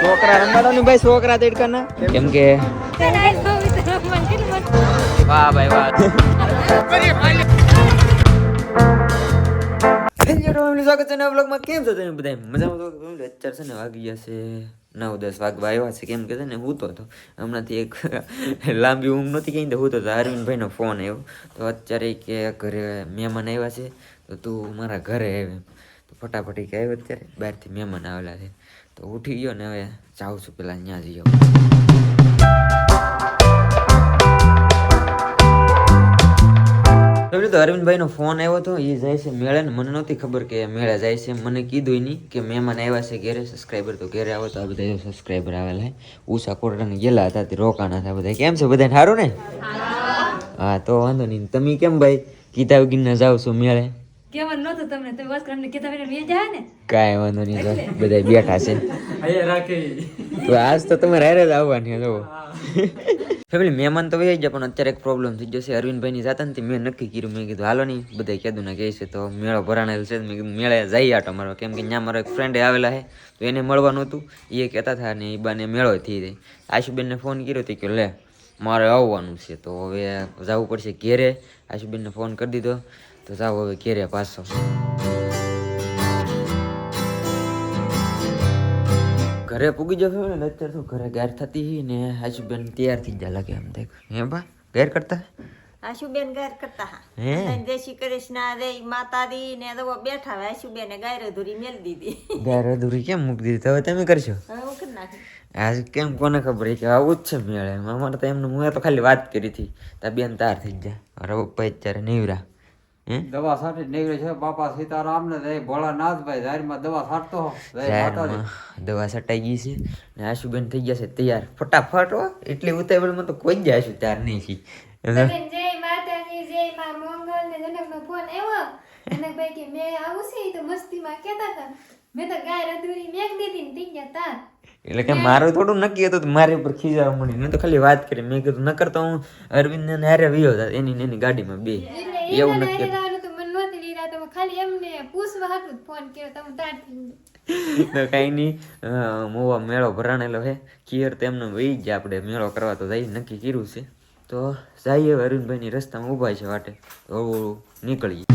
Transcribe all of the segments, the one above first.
છોકરા રમાડો ભાઈ છોકરા તેડકાના. કેમ કે? વાહ ભાઈ વાહ. સ્વાગત છે નવા બ્લોગમાં કેમ છો તમે બધા મજામાં તો અત્યારે છે ને વાગી ગયા છે નવ દસ વાગવા આવ્યા છે. કેમ કે છે ને હું તો હતો. હમણાંથી એક લાંબી ઊંઘ નથી કઈ તો હું તો અરવિંદભાઈનો ફોન આવ્યો. તો અત્યારે કે ઘરે મહેમાન આવ્યા છે. તો તું મારા ઘરે આવે એમ તો ફટાફટી આવ્યો અત્યારે બહારથી મહેમાન આવેલા છે. તો ઉઠી ગયો ને હવે જાઉં છું, પેલા ત્યાં જઈ આવું. તો અરવિંદભાઈનો ફોન આવ્યો હતો એ જાય છે મેળે ને મને નહોતી ખબર કે મેળે જાય છે. મને કીધું નહીં કે મહેમાન આવ્યા છે ઘેરે સબસ્ક્રાઈબર તો ઘેરે આવો તો આ બધા સબસ્ક્રાઈબર આવેલા હે ઉષા કોટરાને ગયેલા હતા, તે રોકાણા હતા બધા. કેમ છે બધા સારું ને? હા, તો વાંધો નહીં. તમે કેમ ભાઈ કીધા વગીને જાઓ છો મેળે? કેવાનું નતું તમને. તમે બસ કરીને કીધા વિના વી જાય ને? કાંઈ વાંધો નહીં તો બધા બેઠા છે. તો આજ તો તમારે હારે જ આવવાની જો ફેમિલી મહેમાન તો વહી ગયા પણ અત્યારે એક પ્રોબ્લેમ થઈ જશે અરવિંદભાઈની જાતા ને મેં નક્કી કર્યું મેં કીધું હાલો નહીં બધા કીધું ને કહે છે તો મેળો ભરાણેલ છે. મેં કીધું મેળે જઈ આટો મારો કેમ કે ત્યાં મારો એક ફ્રેન્ડ આવેલા છે તો એને મળવાનું હતું. એ કહેતા હતા ને એ બાને મેળો થઈ જાય. આશુબેનને ફોન કર્યો હતો કે લે મારે આવવાનું છે તો હવે જવું પડશે ઘેરે. આશુબેનને ફોન કરી દીધો. તો જાઓ હવે કેરે પાછો. ઘરે પૂગી જશે ને અત્યારે તો ઘરે ગાર થતી ને આશુબેન તૈયાર થઈ જાય લાગે એમ દેખ. હે બા ગેર કરતા? આશુબેન ગાયર કરતા હા. જય શ્રી કૃષ્ણ રે માતાજી ને તો બેઠા હોય આશુબેને ગાયર અધૂરી મેલ દીધી. ગાર અધૂરી કેમ મૂકી દીધી? હવે તમે કરશો? આજ કેમ કોને ખબર? કે આવું જ છે મેળે. અમારે તો એમને હું તો ખાલી વાત કરી હતી. તા બેન તાર થઈ જાય અરે પપ્પા અત્યારે નીવરા. દવા છાંટી નીકળે છે. બાપા સીતારામ ને જય ભોળાનાથભાઈ જાહેરમાં દવા છાંટતો દવા સટાઈ ગઈ છે ને આશુબેન થઈ ગયા છે તૈયાર. ફટાફટ હો એટલી ઉતાવળમાં તો કોઈ જ આશુ ત્યાર નહીં છે. જય માતાજી જય માં મંગલ ને જનકનો ફોન આવ્યો. જનકભાઈ કે મેં આવું છે? તો મસ્તીમાં કહેતા હતા. મેં તો ગાય અધૂરી મેક દીધી ને થઈ ગયા તાર એટલે કે મારું થોડું નક્કી હતું તો મારી ઉપર ખીજાવા મળી મેં તો ખાલી વાત કરી. મેં કીધું ન કરતો હું અરવિંદ ને હારે વિયો હતા એની ને એની ગાડીમાં બે એવું નક્કી હતું. મને નહોતી લીધા તો ખાલી એમને પૂછવા હતું ફોન કર્યો તમે તાર તો કાંઈ નહીં. મોવા મેળો ભરાણેલો છે ખીર એમને વહી ગયા આપણે. મેળો કરવા તો જઈ નક્કી કર્યું છે. તો જઈએ અરવિંદભાઈ ની રસ્તામાં ઊભા છે વાટે. તો નીકળીએ.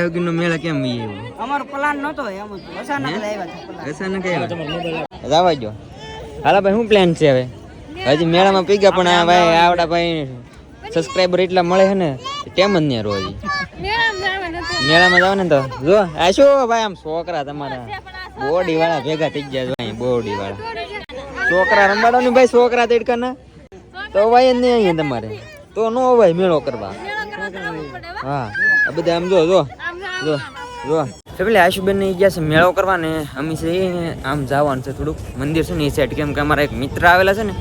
તે મને કીધા વગરનો મેળા કેમ વી અમારો પ્લાન નતો એમ જ અચાનક આવ્યા હતા. અચાનક આવ્યા? જવા જો હાલા ભાઈ શું પ્લાન છે હવે? હજી મેળામાં પી ગયા પણ આ ભાઈ આવડા ભાઈ સબસ્ક્રાઈબર એટલા મળે છે ને કેમ જ નહીં રોજ? મેળામાં જાવ ને તો. જો આ શું ભાઈ આમ છોકરા તમારા બોડી વાળા ભેગા થઈ ગયા ભાઈ બોડી વાળા છોકરા રમાડો ને ભાઈ છોકરા તેડકાના? તો ભાઈ જ નહીં અહીંયા તમારે. તો નો ભાઈ મેળો કરવા. હા આ બધા આમ જો જો. જો જો. આશુબેન ને ગયા છે મેળો કરવા ને અમે છે આમ જવાનું છે થોડુંક. મંદિર છે ને એ સાઈડ કેમ કે અમારા એક મિત્ર આવેલા છે ને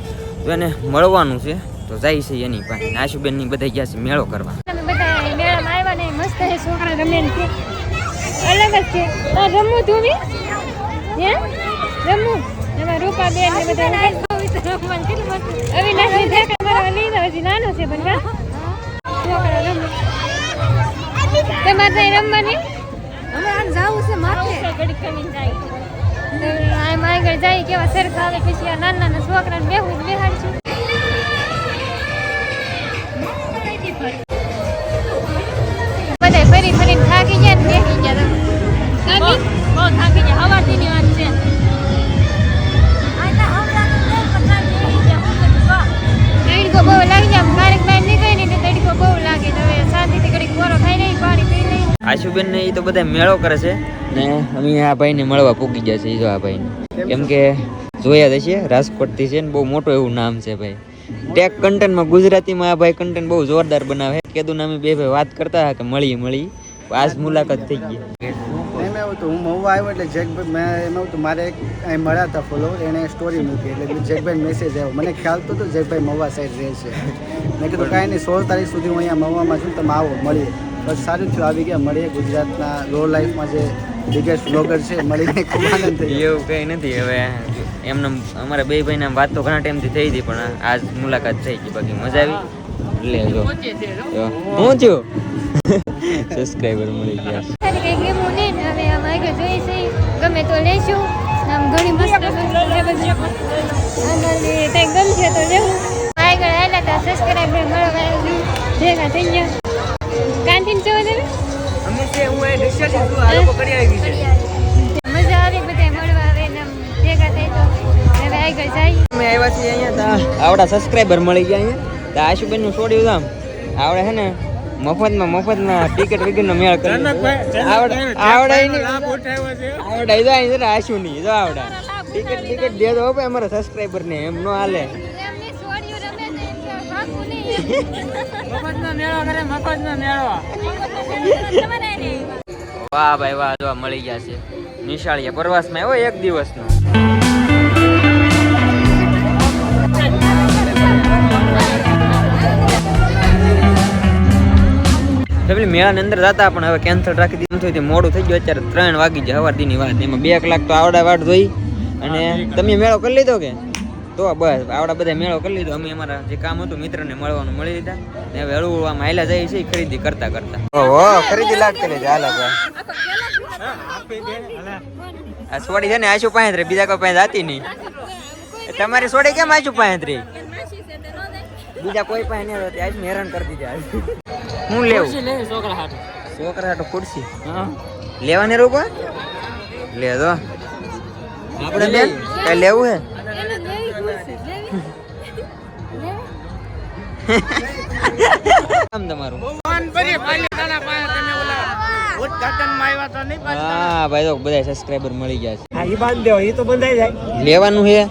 તો એને મળવાનું છે. તો જાય છે એની પાસે. આશુબેનની બધા ગયા છે મેળો કરવા. તમે બધા મેળામાં આવ્યા ને મસ્ત છે છોકરા રમે અલગ જ છે. રમવું તું હે? રમવું એમાં રૂપા બેન બધા. અવિનાશ આમ આગળ જાય કેવા સરખા આવે, પછી આ નાના નાના છોકરાને બેહું બેહાડશું. બધા ફરી ફરીને થાકી ગયા ને આશુબેન ને એ તો બધા મેળો કરે છે. ને અમે આ ભાઈ ને મળવા પૂકી ગયા છે એ જો આ ભાઈ કેમ કે જોયા જ છે રાજકોટથી છે ને બહુ મોટું એવું નામ છે ભાઈ. ટેક કન્ટેન્ટમાં ગુજરાતીમાં આ ભાઈ કન્ટેન્ટ બહુ જોરદાર બનાવે કીધું નામે બે ભાઈ વાત કરતા કે મળી મળી. આજ મુલાકાત થઈ ગઈ. એમ એવું તો હું મહુવા આવ્યો એટલે જેકભાઈ મેં એમ એવું હતું મારે એક અહીં મળ્યા હતા ફોલોવર એણે સ્ટોરી મૂકી એટલે જેકભાઈ મેસેજ આવ્યો મને ખ્યાલ તો હતો જેકભાઈ મહુવા સાઈડ રહે છે. મેં કીધું કાંઈ નહીં, સોળ તારીખ સુધી હું અહીંયા મહુવામાં છું, તમે આવો, મળીએ. બસ સારું થયું. આવી ગયા મળીએ ગુજરાતના રો લાઈફમાં જે બિગેસ્ટ બ્લોગર છે મળીને ખૂબ આનંદ થયો. એવું કંઈ નથી. હવે એમને અમારા બે ભાઈના વાત તો ઘણા ટાઈમથી થઈ હતી પણ આજ મુલાકાત થઈ ગઈ. બાકી મજા આવી. લે જો. પહોંચ્યો. સબસ્ક્રાઈબર મળી ગયા. હવે આમ જોઈ છે ગમે તો લેશું આમ ઘણી મસ્ત અને કંઈ ગમશે તો લેવું આગળ આવેલા હતા સબસ્ક્રાઈબર મળવા. ભેગા થઈ ગયા મજા આવી બધા મળવા આવે ને આમ ભેગા થઈ તો. હવે આગળ જાય. અમે આવ્યા છીએ અહીંયા આવડા સબસ્ક્રાઈબર મળી ગયા અહીંયા. તો આશુબેનનું છોડ્યું આમ. આવડે છે ને મફતમાં મફતમાં ટિકિટ વિગર નો મેળ કરી આવડે આવડે નહીં આવડે જો અહીં જરા આશુ ની જો આવડે. ટિકિટ ટિકિટ દે તો હવે અમારા સબસ્ક્રાઈબર ને એમ નો હાલે. વાહ ભાઈ, વાહ જો મળી ગયા છે. નિશાળીયા પ્રવાસમાં આવ્યો એક દિવસનો. ફેમિલી મેળાની અંદર જતા પણ હવે કેન્સલ રાખી દીધું. થયું મોડું થઈ ગયું, અત્યારે ત્રણ વાગી જાય સવાર દીની વાત. એમાં બે કલાક તો આવડા વાટ જોઈ. અને તમે મેળો કરી લીધો કે? તો બસ આવડા બધા મેળો કરી લીધો. અમે અમારા જે કામ હતું મિત્રને મળવાનું મળી લીધા. ને હવે હળવું આમ જાય છે ખરીદી કરતા કરતા. ઓહો ખરીદી લાગતી રહી હાલા આ સોડી છે ને આશુ પાંત્રી બીજા કોઈ પાંચ હતી નહીં. તમારી સોડી કેમ આશુ પાંત્રી રહી? બીજા કોઈ પાસે નહીં હતી આજ હેરાન કરી દીધા. હું લેવું? છોકરા હાટો. ખુરશી? લેવાને રોકો? લે દો આપણે બેન કઈ લેવું હે? કામ તમારું? હા ભાઈ તો બધા સબસ્ક્રાઇબર મળી ગયા છે. લેવાનું છે?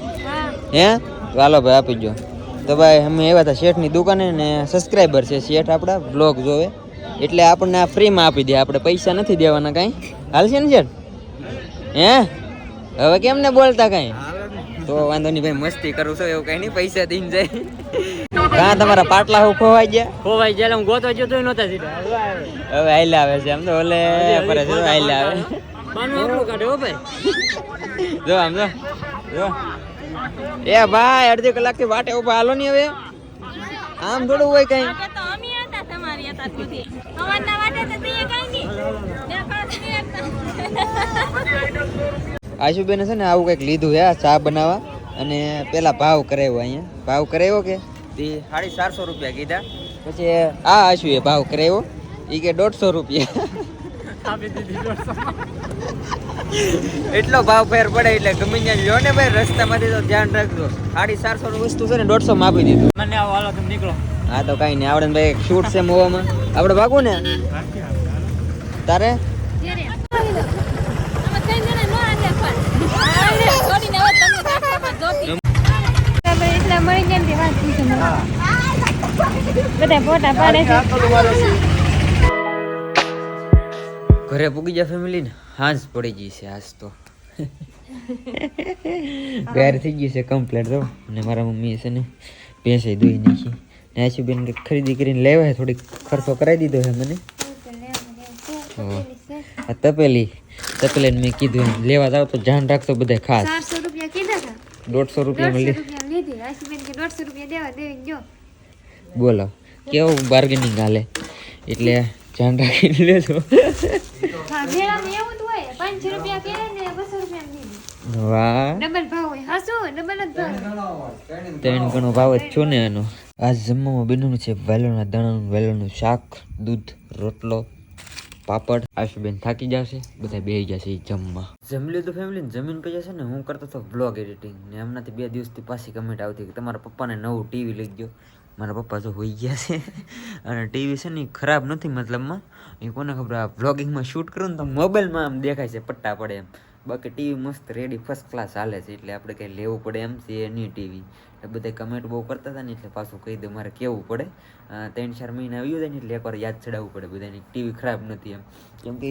હે. ચાલો ભાઈ આપી દો તો ભાઈ અમે આવ્યા હતા શેઠની દુકાને ને સબસ્ક્રાઇબર છે શેઠ આપણા બ્લોગ જોવે. એટલે આપણને આ ફ્રીમાં આપી દે. આપણે પૈસા નથી દેવાના કાંઈ. હાલશે ને શેઠ? હે? હવે કેમ ને બોલતા કાંઈ? તો વાંધો નહીં ભાઈ મસ્તી કરું છું એવું કઈ નહીં પૈસા દઈને જાય. કાં તમારા પાટલા હું ખોવાઈ ગયા? ખોવાઈ જાય હું ગોતો જો તો નહોતા સીધા. હવે આઈલા આવે છે આમ તો ઓલે પર છે આઈલા આવે. પાનું આપણું કાઢે ભાઈ. જો આમ જો જો. એ ભાઈ અડધી કલાકથી વાટે ઊભા હાલો નહીં હવે. આમ થોડું હોય કઈ. તો અમે હતા તમારી હતા સુધી. હવારના વાટે તો તઈએ કાંઈ નહીં બે ફરક આશુબેન છે ને આવું કંઈક લીધું હે ચા બનાવવા. અને પેલા ભાવ કરાવ્યો અહીંયા. ભાવ કરાવ્યો કે? તે સાડી ચારસો રૂપિયા કીધા. પછી આ આશુએ ભાવ કરાવ્યો એ કે દોઢસો રૂપિયા. એટલો ભાવ ફેર પડે એટલે ગમે ત્યાં લ્યો ને ભાઈ રસ્તામાંથી તો ધ્યાન રાખજો. સાડી ચારસો ની વસ્તુ છે ને દોઢસો માં આપી દીધું. મને આવો હાલો તમે નીકળો. હા તો કઈ નહીં આવડે ભાઈ શૂટ છે મોવામાં. આપણે ભાગવું ને? તારે જ્યારે અમે ત્રણ જણા નો આજે પણ છોડીને હવે તમે રાખવામાં જોતી બરાબર એટલા મળી જાય ને તે વાત પૂછો. બધા ફોટા પાડે છે. ઘરે પૂગી જાય ફેમિલી ને? હાંસ પડી ગઈ છે આજ તો. ગાર થઈ ગઈ છે કમ્પ્લેટ તો અને મારા મમ્મી છે ને ભેંસે દોઈ નાખી. ને આશી બેન ખરીદી કરીને લેવાય થોડીક ખર્ચો કરાવી દીધો છે મને. આ તપેલી. તપેલી મેં કીધું એમ લેવા જાવ તો ધ્યાન રાખતો બધા ખાસ. દોઢસો રૂપિયા કીધા લીધી આશુબેન કે દોઢસો રૂપિયા દેવા દેવી જો. બોલો કેવું બાર્ગેનિંગ હાલે? એટલે ધ્યાન રાખીને લેજો. ત્રણ ગણો ભાવ જ છો ને એનો. આ જમવામાં બન્યું છે વેલોના દાણાનું વેલોનું શાક દૂધ રોટલો. પાપડ. આશુબેન થાકી જશે. બધા બેહી જશે જમવા. જમી લીધું ફેમિલી જમીન પછી છે ને હું કરતો હતો બ્લોગ એડિટિંગ ને હમણાંથી બે દિવસથી પાછી કમેન્ટ આવતી કે તમારા પપ્પાને નવું ટીવી લઈ ગયો. મારા પપ્પા તો હોઈ ગયા છે. અને ટીવી છે ને ખરાબ નથી મતલબમાં. એ કોને ખબર આ વ્લોગિંગમાં શૂટ કરું ને તો મોબાઈલમાં આમ દેખાય છે, પટ્ટા પડે એમ. બાકી ટીવી મસ્ત રેડી ફર્સ્ટ ક્લાસ હાલે છે, એટલે આપણે કંઈ લેવું પડે એમ છે નહીં ટીવી. એટલે બધા કમેન્ટ બહુ કરતા હતા ને, એટલે પાછું કહી દઉં મારે કેવું પડે. ત્રણ ચાર મહિના આવ્યું જાય ને, એટલે એકવાર યાદ ચડાવવું પડે બધાની ટીવી ખરાબ નથી એમ. કેમ કે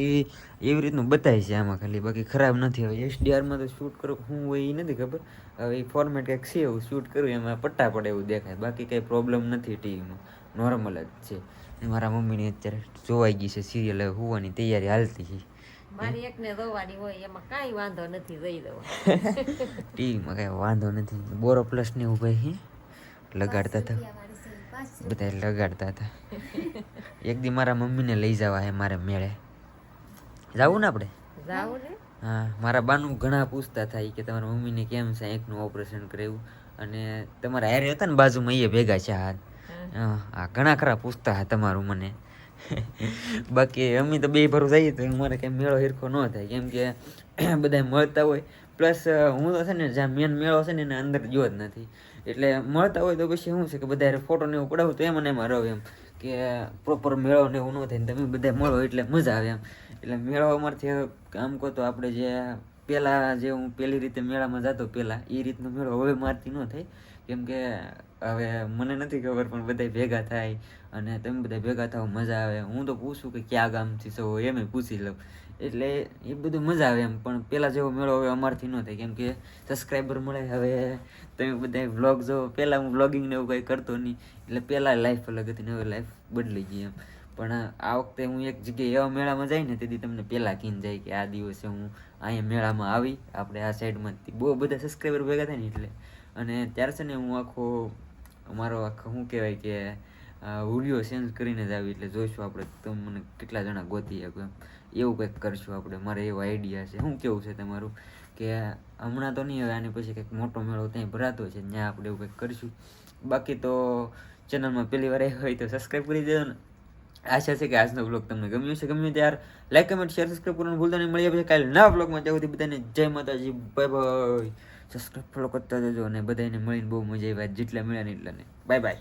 એવી રીતનું બતાય છે આમાં ખાલી, બાકી ખરાબ નથી. હવે એસડીઆરમાં તો શૂટ કરું હું હોય એ નથી ખબર. હવે એ ફોર્મેટ કંઈક છે એવું શૂટ કરું, એમાં પટ્ટા પડે એવું દેખાય. બાકી કંઈ પ્રોબ્લેમ નથી ટીવીમાં. નોર્મલ જ છે. મારા મમ્મીની અત્યારે જોવાઈ ગઈ છે સિરિયલ હોવાની તૈયારી હાલતી છે. મારી એકને રોવાની હોય એમાં કાંઈ વાંધો નથી જઈ દઉં ટીવીમાં કાંઈ વાંધો નથી. બોરો પ્લસ ને એવું ભાઈ લગાડતા હતા. બધા લગાડતા હતા. એક દી મારા મમ્મીને લઈ જવા હે મારે મેળે. જાવું ને આપણે? જાવું ને? હા મારા બાનું ઘણા પૂછતા થાય કે તમારા મમ્મીને કેમ છે એકનું ઓપરેશન કરાવ્યું અને તમારા હારે હતા ને બાજુમાં એ ભેગા છે હાથ. હા. ઘણા ખરા પૂછતા હા તમારું મને. બાકી અમે તો બે ભરું જઈએ તો મારે કંઈ મેળો હિરખો ન થાય. કેમ કે બધા મળતા હોય. પ્લસ હું તો છે ને, જ્યાં મેન મેળો છે ને, એના અંદર જો જ નથી. એટલે મળતા હોય તો પછી શું છે કે બધા ફોટો ને એવું પડાવું તો એમ અને એમાં રહે એમ. કે પ્રોપર મેળો ને એવું ન થાય ને તમે બધા મળો એટલે મજા આવે એમ. એટલે મેળો અમારથી આમ કહો તો આપણે જે પહેલાં જે હું પહેલી રીતે મેળામાં જતો પહેલાં એ રીતનો મેળો હવે મારતી ન થાય. કેમ કે હવે મને નથી ખબર, પણ બધા ભેગા થાય અને તમે બધા ભેગા થાવ, મજા આવે. હું તો પૂછું કે ક્યાં ગામથી છો, એમ પૂછી લઉં. એટલે એ બધું મજા આવે એમ. પણ પહેલાં જેવો મેળો હવે અમારથી ન થાય. કેમ કે સબસ્ક્રાઈબર મળે હવે, તમે બધા વ્લોગ જો. પહેલાં હું વ્લોગિંગ ને એવું કંઈ કરતો નહીં. એટલે પહેલાં લાઈફ અલગ હતી ને હવે લાઈફ બદલી ગઈ એમ. પણ આ વખતે હું એક જગ્યાએ એવા મેળામાં જાય ને તેથી તમને પહેલાં કીન જાય કે આ દિવસે હું અહીંયા મેળામાં આવી. આપણે આ સાઈડમાંથી બહુ બધા સબસ્ક્રાઈબર ભેગા થાય ને એટલે. અને ત્યારે છે ને હું આખો અમારો આખો શું કહેવાય કે વીડિયો ચેન્જ કરીને જ આવી એટલે જોઈશું આપણે તમે મને કેટલા જણા ગોતી શકો એમ. એવું કંઈક કરશું આપણે. મારે એવો આઈડિયા છે. શું કેવું છે તમારું? કે હમણાં તો નહીં હવે આની પછી કંઈક મોટો મેળો ત્યાં ભરાતો છે, ત્યાં આપણે એવું કંઈક કરીશું. બાકી તો ચેનલમાં પહેલી વાર આવ્યા હોય તો સબસ્ક્રાઈબ કરી દેજો ને. આશા છે કે આજનો બ્લોગ તમને ગમ્યો છે ગમ્યું ત્યાર લાઈક કમેન્ટ શેર સબસ્ક્રાઈબ કરવાનું ભૂલતા નહીં. મળીએ પછી કાલે નવા બ્લોગમાં ત્યાં બધાને જય માતાજી. બાય બાય સબસ્ક્રાઈબ ફોલો કરતા જજો અને બધાને મળીને બહુ મજા આવી. જેટલા મળ્યા ને એટલા ને બાય બાય